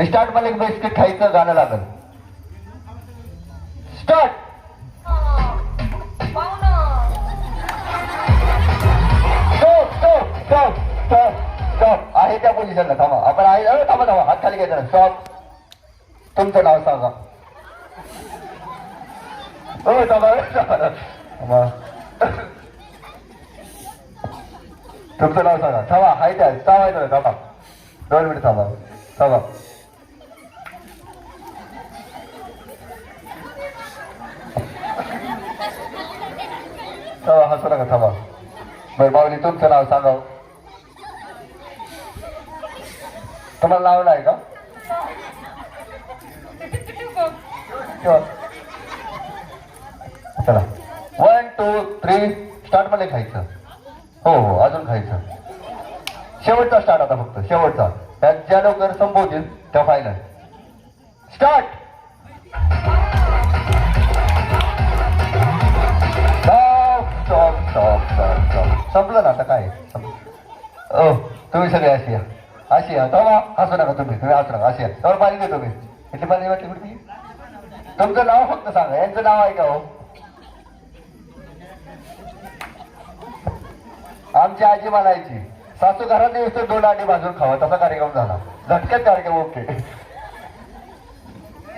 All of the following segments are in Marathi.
मी स्टार्ट एक बिस्किट खायचं गाणं लागल. स्टार्ट स्टॉप स्टॉप स्टॉप आहे त्या पोझिशनला थांबा. आपण आहे थांबा थांबा. हात खाली घ्यायचा स्टॉप तुमचं नाव सांगा. हो थांबा. तुमचं नाव सांगा. थांबा हाय त्या. थांबायचं थांबा. दोन मिनिट थांबा. थांबा. हसू नका थांबा. बरं माऊली तुमचं नाव सांगा. तुम्हाला लावलं आहे का? चला. वन टू थ्री स्टार्टमध्ये खायचं. हो हो अजून खायचं. शेवटचा स्टार्ट आता फक्त शेवटचा. त्यात ज्या लवकर संपवतील त्या फायनल स्टार्ट संपलं ना आता काय? ओ तुम्ही सगळे अशी या. अशी या. तेव्हा हसू नका तुम्ही. तुम्ही हसू नका. अशी या. तेव्हा पाणी दे तुम्ही. इथे पाणी वाटली कुठली? तुमचं नाव फक्त सांगा. यांचं नाव आहे का हो. आमची आजी म्हणायची सासू घरात येऊ तर दोन आडी भाजून खावा. तसा कार्यक्रम झाला. झटक्यात कार्यक्रम ओके.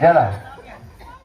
ना.